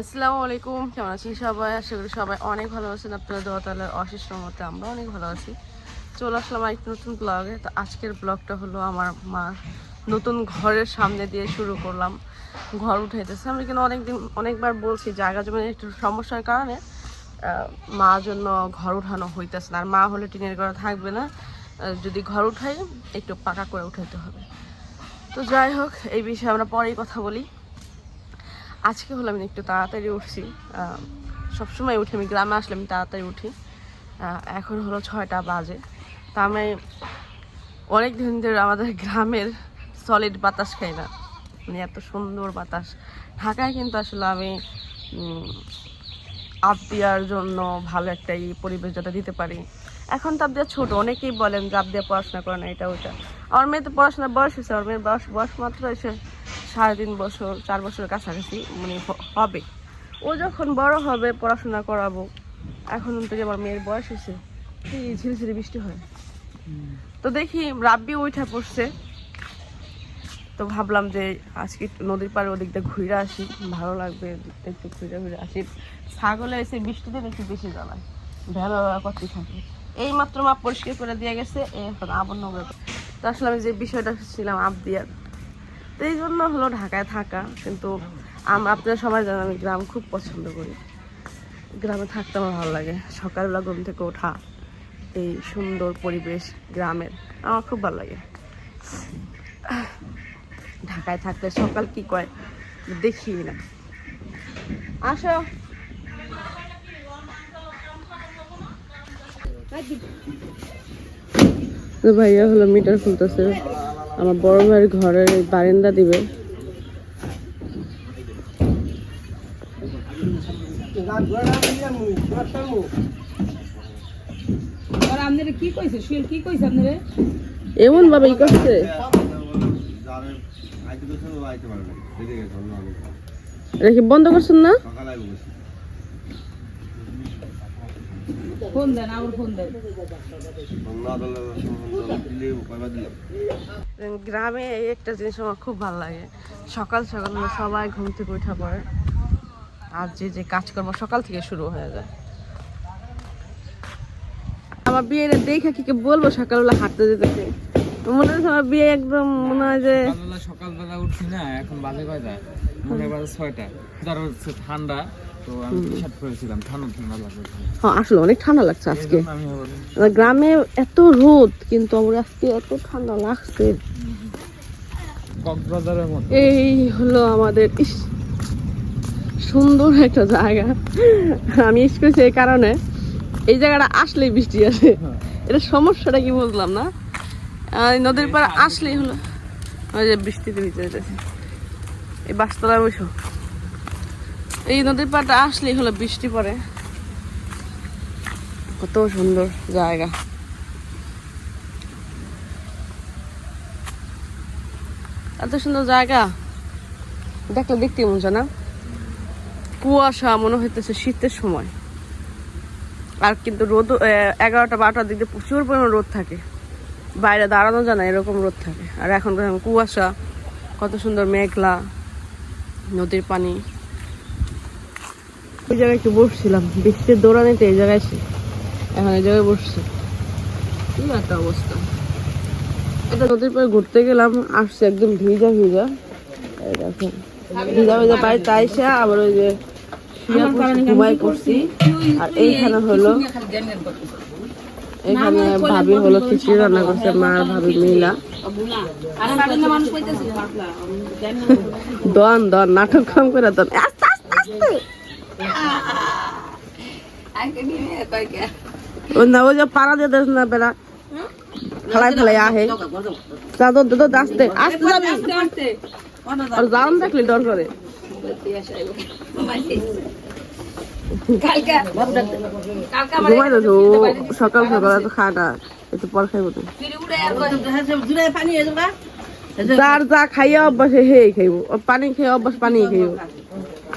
আসসালামু আলাইকুম, কেমন আছেন সবাই? আশা করি সবাই অনেক ভালো আছেন। আপনারা দোয়াতালার অশেষ মতে আমরা অনেক ভালো আছি। চলে আসলাম আরেকটি নতুন ব্লগে তো আজকের ব্লগটা হলো আমার মা নতুন ঘরের সামনে দিয়ে শুরু করলাম। ঘর উঠাইতেছে। আমি কিন্তু অনেকদিন, অনেকবার বলছি জায়গা জমির একটু সমস্যার কারণে মা জন্য ঘর উঠানো হইতেছে না। আর মা হলে টিনের ঘরে থাকবে না। যদি ঘর উঠাই, একটু পাকা করে উঠাইতে হবে। তো যাই হোক, এই বিষয়ে আমরা পরেই কথা বলি। আজকে হলো আমি একটু তাড়াতাড়ি উঠছি। সবসময় উঠি, আমি গ্রামে আসলে আমি তাড়াতাড়ি উঠি। এখন হলো ছয়টা বাজে। তা আমি অনেক দিন ধরে আমাদের গ্রামের সলিড বাতাস খাই না। মানে এত সুন্দর বাতাস। ঢাকায় কিন্তু আসলে আমি আবদিয়ার জন্য ভালো একটা এই পরিবেশ যাতে দিতে পারি। এখন তো আবদিয়া ছোট, অনেকেই বলেন যে আবদিয়া পড়াশোনা করে না, এটা ওটা আমার মেয়ে তো পড়াশোনার বয়স হয়েছে, আমার মেয়ের বয়স বয়স মাত্র এসে সাড়ে তিন বছর, চার বছরের কাছাকাছি মানে হবে। ও যখন বড় হবে, পড়াশোনা করাবো, এখন থেকে আমার মেয়ের বয়স হয়েছে, এই ঝিরি ঝিরি বৃষ্টি হয়। তো দেখি, রাব্বি উঠা পড়ছে। তো ভাবলাম যে আজকে নদীর পাড়ে ওদিক দিয়ে ঘুরে আসি, ভালো লাগবে একটু ঘুরে ঘুরে আসি। ছাগলে এসে বৃষ্টিতে একটু বেশি জ্বালায়, ভেলা করতে থাকে। এই মাত্র মাপ পরিষ্কার করে দিয়ে গেছে, এখন করে তো আসলে আমি যে বিষয়টা ছিলাম আবদিয়ার তো এই জন্য হলো ঢাকায় থাকা। কিন্তু আপনারা সবাই জানেন আমি গ্রাম খুব পছন্দ করি। গ্রামে থাকতে আমার ভালো লাগে। সকালবেলা ঘুম থেকে ওঠা, এই সুন্দর পরিবেশ গ্রামের, আমার খুব ভালো লাগে। ঢাকায় থাকলে সকাল কি কয় দেখি না। আসো। ভাইয়া হলো মিটার খুলতেছে। আমার বড় ভাইয়ের ঘরের বারান্দা দিবে। আর আপনারা কি কইছে? কি কইছে আপনারা? এমন ভাবে ই করছে। এটা কি বন্ধ করছেন না? ফোন দেন আমার ফোন দেন। গ্রামে এই একটা জিনিস আমার খুব ভালো লাগে। সকাল সকাল সবাই ঘুম থেকে উঠা পড়ে। আর যে যে কাজকর্ম সকাল থেকে শুরু হয়ে যায়। আমার বিয়ের দেখে কি কি বলব সকালবেলা হাঁটতে যেতে মনে হচ্ছে আমার বিয়ে একদম মনে হয় যে সকালবেলা উঠছি না এখন বাজে কয়টা? মনে বাজে ছয়টা। হচ্ছে ঠান্ডা। তো আমি টি শার্ট পরেছিলাম ঠান্ডা ঠান্ডা লাগবে। হ্যাঁ আসলে অনেক ঠান্ডা লাগছে আজকে। গ্রামে এত রোদ কিন্তু আমার আজকে এত ঠান্ডা লাগছে। কক্সবাজারের মতো। এই হলো আমাদের সুন্দর একটা জায়গা। আমি ইস করছি এই কারণে। এই জায়গাটা আসলেই বৃষ্টি আসে। এটা সমস্যাটা কি বুঝলাম না? নদীর পাড়ে আসলেই হলো। ওই যে বৃষ্টিতে যেতেছে এই বাসতলায় বসো। এই নদীর পাড়টা আসলেই হলো বৃষ্টি পড়ে। কত সুন্দর জায়গা। এত সুন্দর জায়গা। দেখলে দেখতে মন না। কুয়াশা মনে হইতেছে শীতের সময়। আর কিন্তু রোদ এগারোটা বারোটার দিকে প্রচুর পরিমাণ রোদ থাকে। বাইরে দাঁড়ানো যায় না, এরকম রোদ থাকে। আর এখন কুয়াশা, কত সুন্দর মেঘলা, নদীর পানি। ওই জায়গায় একটু বসছিলাম। বৃষ্টির দৌড়ানিতে এই জায়গায় এসে এখন এই জায়গায় বসছি। কি একটা অবস্থা। এটা নদীর পাড়ে ঘুরতে গেলাম আসছে একদম ভিজা ভিজা। দেখেন ভিজা ভিজা বাড়িতে আইসা আবার ওই যে ঘুমাই পড়ছি আর এইখানে হলো এখানে ভাবি হলো খিচুড়ি রান্না করছে মা ভাবি মিলা। দন দন নাটক কম করে দন। আস্তে আস্তে আস্তে। না ও যে পাড়া দিয়ে দেশ না বেড়া। ফেলাই ফেলাই আহে। যা দো দো আস্তে আস্তে যাবি? আর যাওন দেখলি ডর করে। সকাল সকাল এত খাটা একটু পর খাইব তো। যার যা খাইয়া অভ্যাস হে খাইব। পানি খেয়ে অভ্যাস পানি খাইব।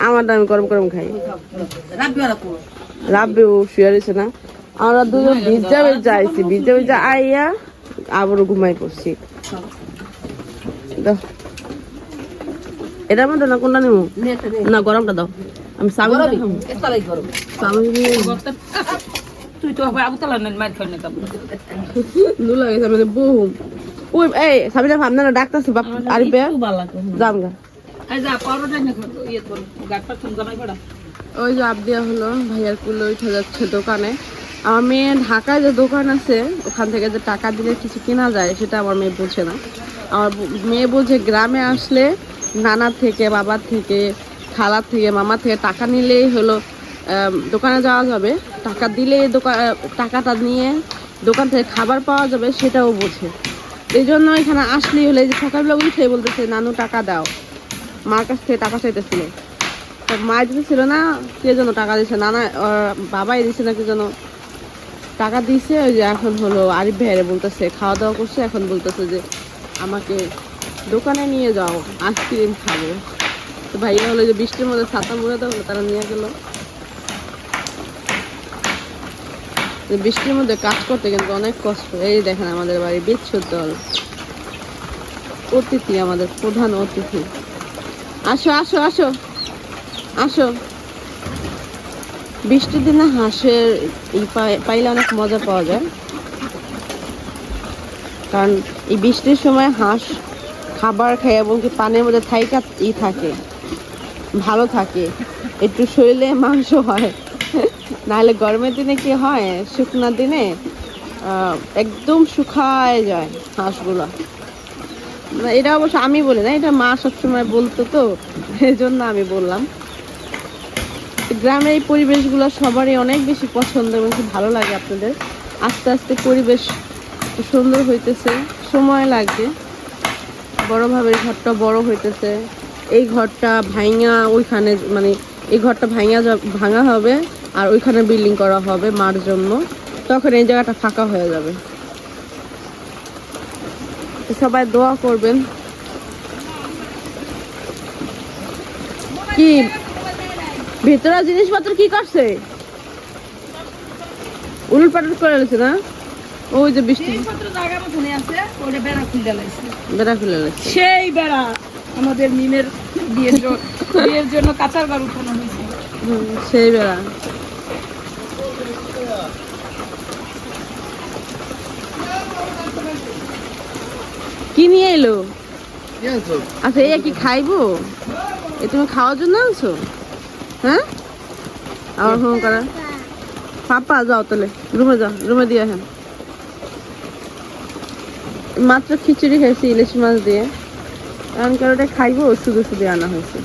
আমার আমি গরম গরম খাই। রাব্বে ও শুয়ে রয়েছে না। আমরা দুজন ভিজা ভিজা আইছি ভিজা ভিজা আইয়া আবারও ঘুমাই পড়ছি। এটার মধ্যে না কোনটা নেব না গরমটা দাও। আমি গরম। তুই তো আবু তালা নেন মার খাই না দুলা গেছে মানে বহু ওই এই সাবিনা ভাবনা ডাক্তার বাপ ইয়ে ওই যে আপ দেওয়া হলো, ভাইয়ার কুলো উঠে যাচ্ছে দোকানে। আমার মেয়ে ঢাকায় যে দোকান আছে, ওখান থেকে যে টাকা দিলে কিছু কেনা যায়, সেটা আমার মেয়ে বোঝে না। আমার মেয়ে বোঝে গ্রামে আসলে নানার থেকে, বাবার থেকে, খালার থেকে, মামার থেকে টাকা নিলেই হলো দোকানে যাওয়া যাবে। টাকা দিলে দোকান টাকাটা নিয়ে দোকান থেকে খাবার পাওয়া যাবে, সেটাও বোঝে। এই জন্য এখানে আসলেই হলে যে সকালবেলা উঠে বলতেছে, নানু, টাকা দাও। মার কাছ থেকে টাকা চাইতেছিল। তো মা দিতেছিল না, কে যেন টাকা দিছে? নানা বাবাই দিছে না, কে যেন টাকা দিছে, ওই যে এখন হলো আরিফ ভাইয়ারে বলতেছে, খাওয়া দাওয়া করছে, এখন বলতেছে যে আমাকে দোকানে নিয়ে যাও, আইসক্রিম খাব। তো ভাইয়া হলো যে বৃষ্টির মধ্যে ছাতা মুড়ে দাও তারা নিয়ে গেল। বৃষ্টির মধ্যে কাজ করতে কিন্তু অনেক কষ্ট। এই দেখেন আমাদের বাড়ি বিচ্ছুর দল। অতিথি, আমাদের প্রধান অতিথি। আসো আসো আসো। আসো। বৃষ্টির দিনে হাঁসের পাইলে অনেক মজা পাওয়া যায়। কারণ এই বৃষ্টির সময় হাঁস খাবার খায় এবং কি পানির মধ্যে থাইকা ই থাকে, ভালো থাকে। একটু শরীরে মাংস হয়। নাহলে গরমের দিনে কি হয়? শুকনার দিনে একদম শুকায় যায় হাঁসগুলো। এটা অবশ্য আমি বলি না, এটা মা সবসময় বলতো তো এই জন্য আমি বললাম। গ্রামের এই পরিবেশগুলো সবারই অনেক বেশি পছন্দ এবং খুব ভালো লাগে আপনাদের। আস্তে আস্তে পরিবেশ সুন্দর হইতেছে, সময় লাগবে। বড়ভাবে ঘরটা বড় হইতেছে। এই ঘরটা ভাঙা ওইখানে মানে এই ঘরটা ভাঙা ভাঙা হবে আর ওইখানে বিল্ডিং করা হবে মার জন্য। তখন এই জায়গাটা ফাঁকা হয়ে যাবে। তো সবাই দোয়া করবেন। কি? ভেতরে জিনিসপত্র কি করছে? উলট পাটল করে রয়েছে না? ওই যে বৃষ্টি। বেড়া খুলে রয়েছে সেই বেড়া আমাদের মিমের বিয়ের জন্য কাঁচার ঘর উঠানো হয়েছে। সেই বেড়া। কি নিয়ে এলো? আচ্ছা এই কি খাইবো। এ তুমি খাওয়ার জন্য আনছো? হ্যাঁ? আমার ফোন করা। পাপা যাও তাহলে। রুমে যাও রুমে দিয়ে হ্যাঁ মাত্র খিচুড়ি খেয়েছি ইলিশ মাছ দিয়ে। কারণ কি ওটা খাইবো শুধু শুধু আনা হয়েছে।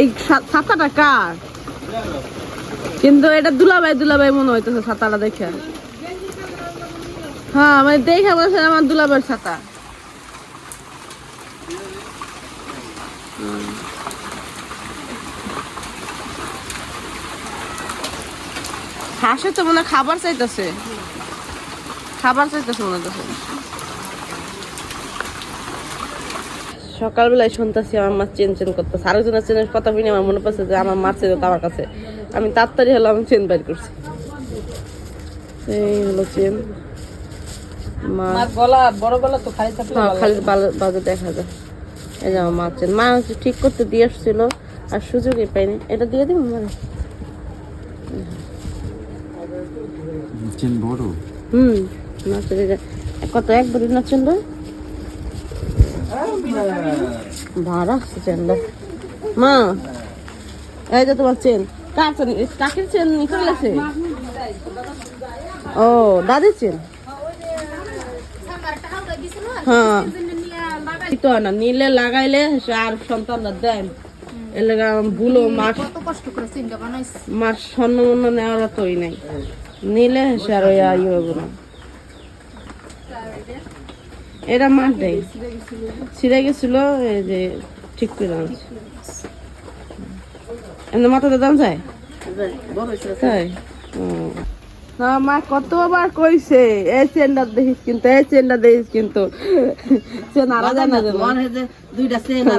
এই ছাতাটা কার? কিন্তু এটা দুলাভাই দুলাভাই মনে হইতেছে ছাতাটা দেখে। হ্যাঁ মানে দেখে বলছে আমার দুলাভাইয়ের ছাতা। হাসে তো মনে খাবার চাইতেছে। খাবার চাইতেছে মনে হচ্ছে সকালবেলায় শুনতেছি আমার মা চেন চেন করতেছে। আরেকজনের চেনের কথা শুনে আমার মনে পড়ছে যে আমার মার চেন তো আমার কাছে আমি তাড়াতাড়ি হলো আমি চেন বাইর করছি। এই হলো চেন মা গলা বড় গলা তো খালি হ্যাঁ খালি বাজে দেখা যায়। এই যে আমার মার চেন মা হচ্ছে ঠিক করতে দিয়ে আসছিল আর সুযোগই পাইনি। এটা দিয়ে দিব মানে চেন বড়? হুম যে কত এক ভরি নাচেন রে ভাড়া আসছে চেনটা মা এই যে তোমার চেন কার চেন কাকের চেন ও দাদির চেন? হ্যাঁ। তো না নিলে লাগাইলে আর সন্তানরা দেন এর লাগা ভুলো মাস মার স্বর্ণ মন্য নেওয়ার তোই নাই। নিলে আর ওই আই হইব না। এটা মার দেয়। ছিঁড়ে গেছিল এই যে ঠিক করে এমনি মাথাতে দাম যায় তাই? মা কতবার কইছে এই চেনটা দেখিস কিন্তু এই চেনটা দেখিস কিন্তু। সে নারা যায় না দুইটা চেন না।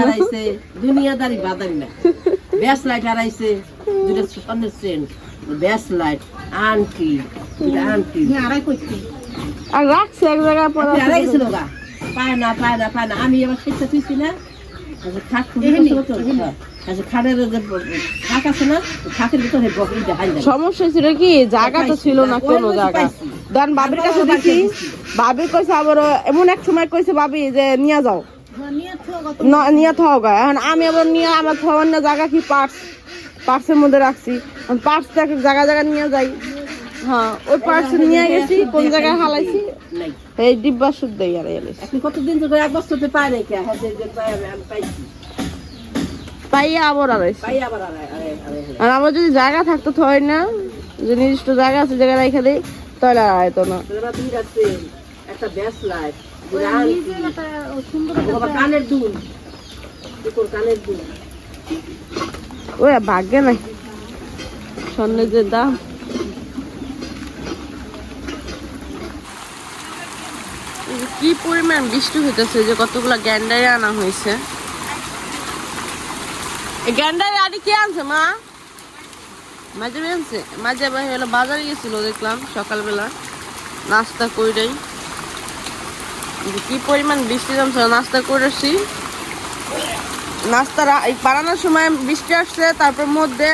হারাইছে দুনিয়াদারি বাদারি না। ব্যাস লাইট হারাইছে দুইটা স্বর্ণের চেন ব্যাস লাইট দুইটা আংটি। আড়াই করছি। আর রাখছে এক জায়গায় পরে হারা গেছিল গা। পায় না পায় না পায় না। আমি আবার সেটা তুইছি না। আচ্ছা, হ্যাঁ। আচ্ছা, সমস্যা ছিল কি? জায়গা তো ছিল না কোনো জায়গা। দান বাবির কাছে দিছি বাবি কইছে আবার এমন এক সময় কইছে বাবি যে নিয়ে যাও। ন- নিয়ে থাও এখন আমি আবার নিয়ে আমার থাওয়ার না জায়গা কি পার্স? পার্সের মধ্যে রাখছি। পার্স জায়গা জায়গা নিয়ে যাই। হ্যাঁ ওই পার্স নিয়ে গেছি কোন জায়গায় হালাইছি? এই ডিব্বা শুদ্ধ আর এলে আপনি কতদিন ধরে এক হ্যাঁ পায় আমি আমি পাইছি। পাইয়া আবার। আর আমার যদি জায়গা থাকতো তো হয় না যে নির্দিষ্ট জায়গা আছে জায়গা রেখে দিই তাহলে আর আয়তো না। তোরা একটা ব্যাস লাইট কানের দুল। কানের দুল। ওই ভাগ্যে নাই। স্বর্ণের যে দাম। কি পরিমাণ বৃষ্টি হইতেছে যে কতগুলা গ্যান্ডারি আনা হয়েছে। গ্যান্ডারি আদি কে আনছে, মা? মাঝে আনছে মাঝে ভাই বাজারে গেছিল, দেখলাম সকালবেলা। নাস্তা কইরাই। কি পরিমাণ বৃষ্টি জমছে, নাস্তা করেছি নাস্তা এই বানানোর সময় বৃষ্টি আসছে, তারপর মধ্যে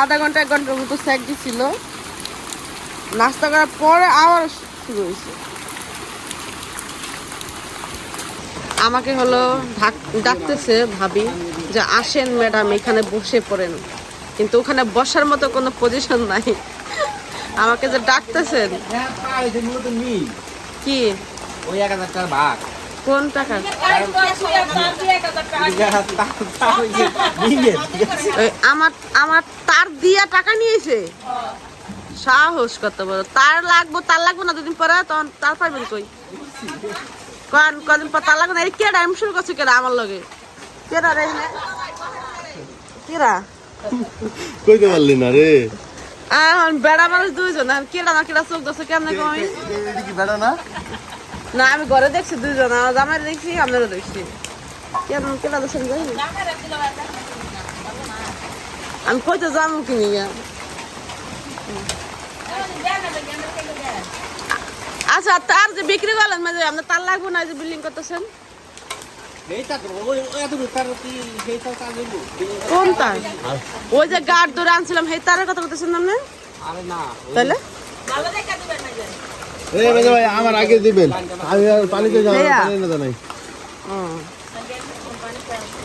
আধা ঘণ্টা, এক ঘণ্টার মতো স্যাক দিছিল। নাস্তা করার পরে আবার শুরু হয়েছে। আমাকে হলো ডাকতেছে ভাবি। যে আসেন ম্যাডাম এখানে বসে পড়েন। কিন্তু ওখানে বসার মতো কোনো পজিশন নাই। আমাকে যে ডাকতেছেন। কি? ওই এক হাজার টাকার ভাগ কোন টাকা? আমার আমার তার দিয়া টাকা নিয়েছে? সাহস কত বড়। তার লাগবো তার লাগবো না দুদিন পরে তখন তার পাইবেন কই? কন কদিন পর তার লাগবে না? এই কেডা আমি শুরু করছি কেডা আমার লগে? রে? কইতে পারলি না রে। এখন বেড়া মানুষ দুইজন এখন কেডা না কেডা চোখ দছে কেমনে কম কি বেড়া না না আমি ঘরে দেখছি দুইজন আমার জামাই দেখছি আপনারও দেখছি। কেন কেডা দছে আমি। আমি কইতে যাব কিনি আচ্ছা তার যে বিক্রি করলেন মাঝে আপনার তার লাগবো না যে বিল্ডিং করতেছেন? কোন তার ওই যে গার্ড ধরে আনছিলাম সেই তারের কথা বলতেছেন আপনি? তাহলে এ মেজে ভাই আমার আগে দিবেন। আমি পানিতে যাব ভাইয়া। পানি না নাই।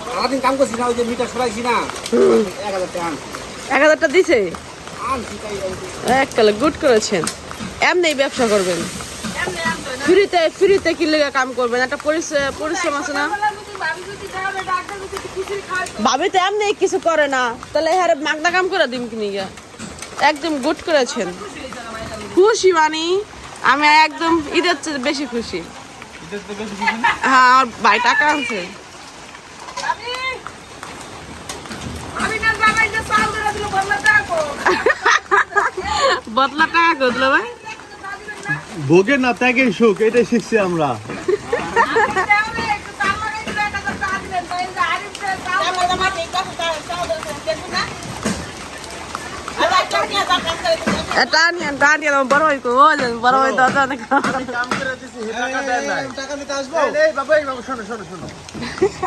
সারাদিন কাম করছি না ওই যে মিটার সরাইছি না। এক হাজার টাকা এক হাজারটা দিছে? আনছি এক কালে গুড করেছেন। এমনি ব্যবসা করবেন। ফ্রিতে ফ্রিতে কি লেগে কাম করবেন? একটা পরিশ্রম আছে না? ভাবি তো এমনি কিছু করে না। তাহলে হ্যাঁ মাগনা কাম করে দিম কিনি একদম গুড করেছেন। খুশি মানি আমি একদম ঈদের চেয়ে বেশি খুশি। হ্যাঁ আমার ভাই টাকা আনছে। বদলা টাকা করল ভাই? ভোগের না ত্যাগের সুখ, এটাই শিখছি আমরা। এটা নিয়ে এটা নিয়ে বড় হই কো ও যে বড় হই দাদা না টাকা নিতে আসব এই বাবা এই বাবা শোনো শোনো শোনো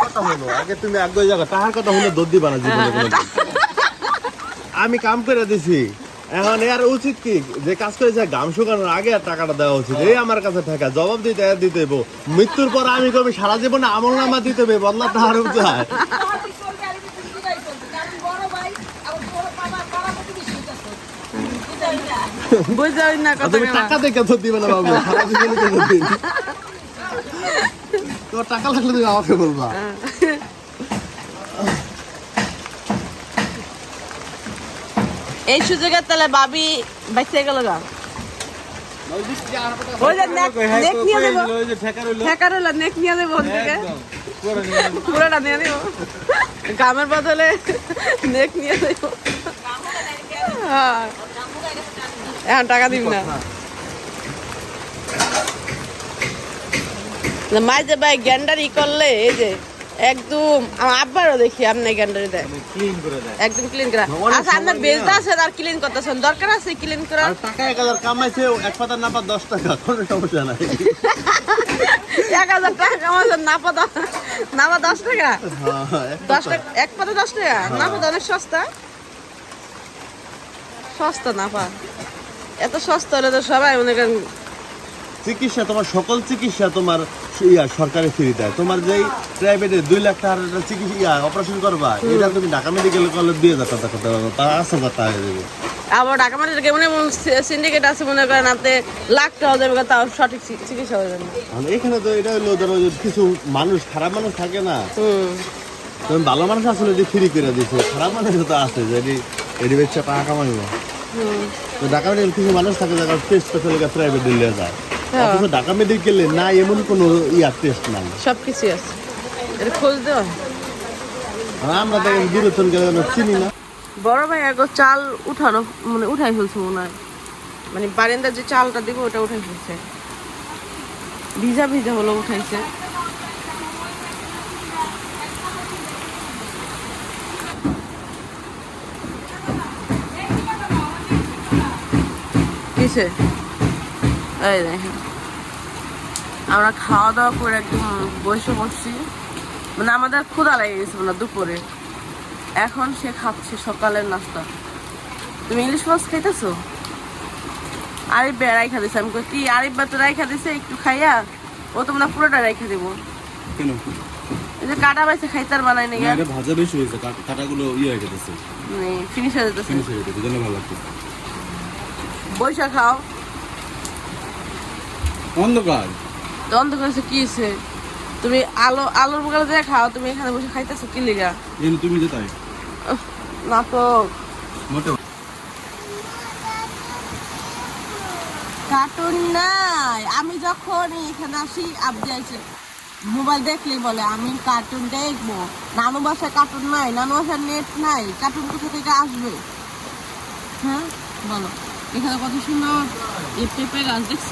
কথা হলো আগে তুমি আগে টাকার কথা হলে দর্দি বানা জীবনে। আমি কাম করে দিছি এখন এর উচিত কি যে কাজ করেছে গাম শুকানোর আগে আর টাকাটা দেওয়া উচিত এই আমার কাছে টাকা জবাব দিতে দিতে। মৃত্যুর পর আমি কবি সারা জীবনে আমল নামা দিতে হবে বদলা টাকার উচায় বুঝাই না কথা তুমি টাকা দেখে তো দিবে না বাবু। সারা জীবনে কেন দিন তোমার টাকা লাগলে তুমি আমাকে বলবা। এই সুযোগে তাহলে ভাবি বাইসে গেল গা। ওই যে নেক নেক নিয়ে দেবো। ঠেকার হলো নেক নিয়ে দেবো ওর থেকে পুরোটা নিয়ে দেবো গামের বদলে নেক নিয়ে দেবো হ্যাঁ। এখন টাকা দিব না। যে ভাই গ্যান্ডারি করলে এই যে একদম আমার আব্বারও দেখি আপনি গ্যান্ডারি দেয়। করে দেয়। একদম ক্লিন করা আচ্ছা আপনার বেজদা আছে আর ক্লিন করতেছেন। দরকার আছে ক্লিন আর টাকা এক হাজার কামাইছে এক পাতা না পা দশ টাকা কোনো সমস্যা নাই। এক হাজার টাকা কামাচ্ছেন না পাতা না পা দশ টাকা? হ্যাঁ, দশ টাকা এক পাতা দশ টাকা? না পাতা অনেক সস্তা? সস্তা না পা এত সস্তা হলে তো সবাই মনে করেন চিকিৎসা তোমার সকল চিকিৎসা তোমার ইয়া সরকারি ফ্রি দেয়। তোমার যেই প্রাইভেটে দুই লাখ টাকার চিকিৎসা ইয়া অপারেশন করবা এটা তুমি ঢাকা মেডিকেল কলেজ দুই হাজার টাকা করতে পারব তা আছে কথা হয়ে যাবে আবার ঢাকা মাটির কেমন এমন সিন্ডিকেট আছে মনে করেন আপনি লাখ টাকা যাবে তাও সঠিক চিকিৎসা হয়ে যাবে। না। আর এখানে তো এটা হলো ধরো কিছু মানুষ খারাপ মানুষ থাকে না। তুমি ভালো মানুষ আসলে যে ফ্রি করে দিছে খারাপ মানুষ তো আছে যে এটি বেচছে টাকা কামাইবো। তো ঢাকা মেডিকেল কিছু মানুষ থাকে যারা টেস্ট করতে লেগে প্রাইভেট দিল্লি যায়। হ্যাঁ। অথচ ঢাকা মেডিকেলে না এমন কোনো ইয়া টেস্ট নাই। সব কিছুই আছে। এটা খোঁজ দেওয়া। আমরা তো দূরত্ব গেলে চিনি না। বড় ভাই আগে চাল উঠানো মানে উঠাই ফেলছে মনে হয়। মানে বারান্দার যে চালটা দিব ওটা উঠাই ফেলছে। ভিজা ভিজা হলো উঠাইছে। কিসে এই দেখেন। আমরা খাওয়া দাওয়া করে একদম বসে বসছি মানে আমাদের ক্ষুধা লেগে গেছে মানে দুপুরে। এখন সে খাচ্ছে সকালের নাস্তা। তুমি ইলিশ মাছ খাইতেছো? আরিফ বে রাইখা দিছে। আমি কই, কি আরিফ বা তো রাইখা দিছে একটু খাইয়া? ও তো মনে হয় পুরোটা রাইখা দিব। কেন? এই যে কাটা বাইছে খাইতার বানাই না না এটা ভাজা বেশি হয়েছে। কাট- কাটাগুলো ইয়ে হয়ে গেছে। মানে ফিনিশ হয়ে যেতেছে। ফিনিশ হয়ে জন্য ভালো লাগতেছে। বৈশা খাও অন্ধকার। তো অন্ধকার হচ্ছে কি হয়েছে? তুমি আলো আলোর দিয়ে খাও তুমি এখানে বসে খাইতেছো কি লিগা? তুমি যে তাই। উফ, নাটক। মোটে কার্টুন নাই। আমি যখন এখানে আসি আছে মোবাইল দেখলে বলে আমি কার্টুন দেখব। নানু বাসায় কার্টুন নাই নানু বাসায় নেট নাই। কার্টুন কোথা থেকে আসবে? হ্যাঁ বলো। এখানে কত সুন্দর এই পেঁপে গাছ দেখছ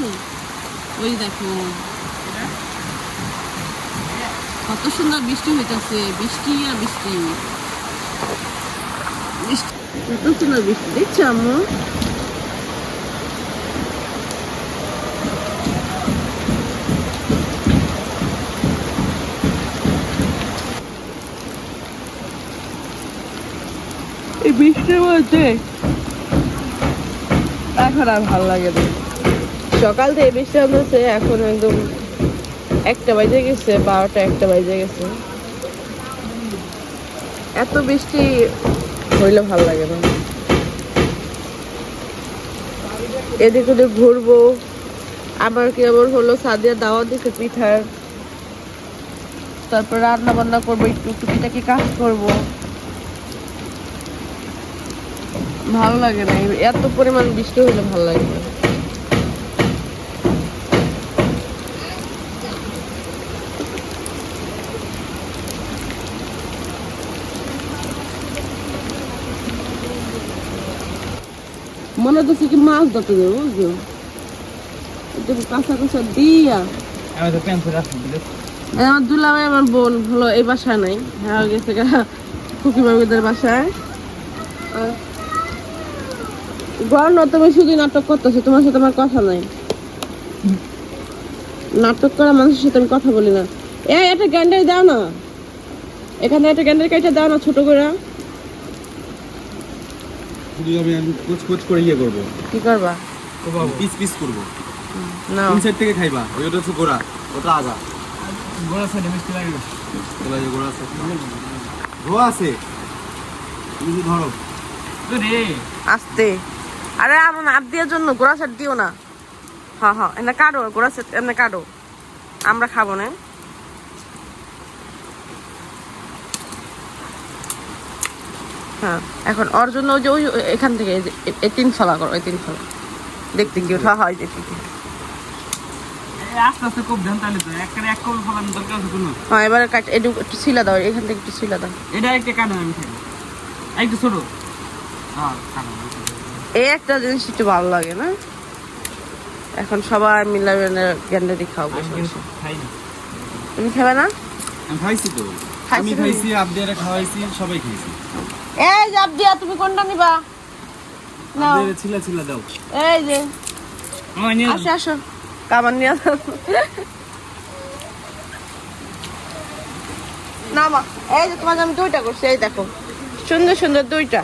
ওই দেখো। কত সুন্দর বৃষ্টি হইতেছে, বৃষ্টি আর বৃষ্টি। বৃষ্টি, কত সুন্দর বৃষ্টি, দেখছ আম্মু? বৃষ্টির মধ্যে এখন আর ভালো লাগে না। সকাল থেকে বৃষ্টি হচ্ছে এখন একদম একটা বাজে গেছে, বারোটা একটা বাজে গেছে। এত বৃষ্টি হইলে ভালো লাগে না। এদিক ওদিক ঘুরবো। আবার কি আবার হলো, সাদিয়া দাওয়া দিচ্ছে পিঠার। তারপর রান্না বান্না করব, একটু টুকিটাকি কাজ করব। ভালো লাগে না। এত পরিমাণ বৃষ্টি হলে ভালো লাগে না। মনে হচ্ছে কি মাছ ধরতে দেবো একদম কাঁচা কাঁচা দিয়া। আমি তো প্যান্ট আমার দুলাভাই আমার বোন হলো এই বাসায় নাই। হ্যাঁ গেছে খুকি বাবুদের বাসায়। আর না তুমি শুধু নাটক করতেছো তোমার সাথে আমার কথা নাই। নাটক করা মানুষের সাথে আমি কথা বলি না। এই একটা গ্যান্ডারি দাও না। এখানে একটা গ্যান্ডারি কাইটা দাও না ছোট করে। শুধু আমি কোচ কোচ করে ইয়ে করব। কি করবা? পিস পিস করব। না। কোন সাইড থেকে খাইবা। ওই ওটা হচ্ছে গোড়া ওটা আগা। গোড়া সাইডে মিষ্টি লাগে। গোড়া গোড়া আছে। ধোয়া আছে। তুমি ধরো। আস্তে। আরে আমার নাপ দেওয়ার জন্য গোড়া সেট দিও না। হ্যাঁ হ্যাঁ এনে কাটো গোড়া সেট এনে কাটো। আমরা খাব না। হ্যাঁ এখন ওর জন্য ওই যে ওই এখান থেকে এই তিন ফলা করো এই তিন ফলা দেখতে কি ওঠা। হয় দেখতে কি আস্তে আস্তে খুব ধান তো। এক কল খাবার দরকার আছে কোনো? হ্যাঁ এবারে কাট একটু একটু সিলা দাও এখান থেকে একটু সিলা দাও। এটা একটা কাটো আমি খাই। একটু ছোট। হ্যাঁ কাটো। এই একটা জিনিস একটু ভালো লাগে না? এখন সবাই মিলাবে গ্যান্ডারি খাও তুমি খাবে না? খাইছি তো। আমি খাইছি আবদিয়ারে খাওয়াইছি সবাই খাইছি। এই দিয়া তুমি কোনটা নিবা? নাও। আবদিয়ারে ছিলা ছিলা দাও। এই যে। আসো আসো। কাবার নিয়ে আসো। না মা এই যে তোমাকে আমি দুইটা করছি এই দেখো। সুন্দর সুন্দর দুইটা।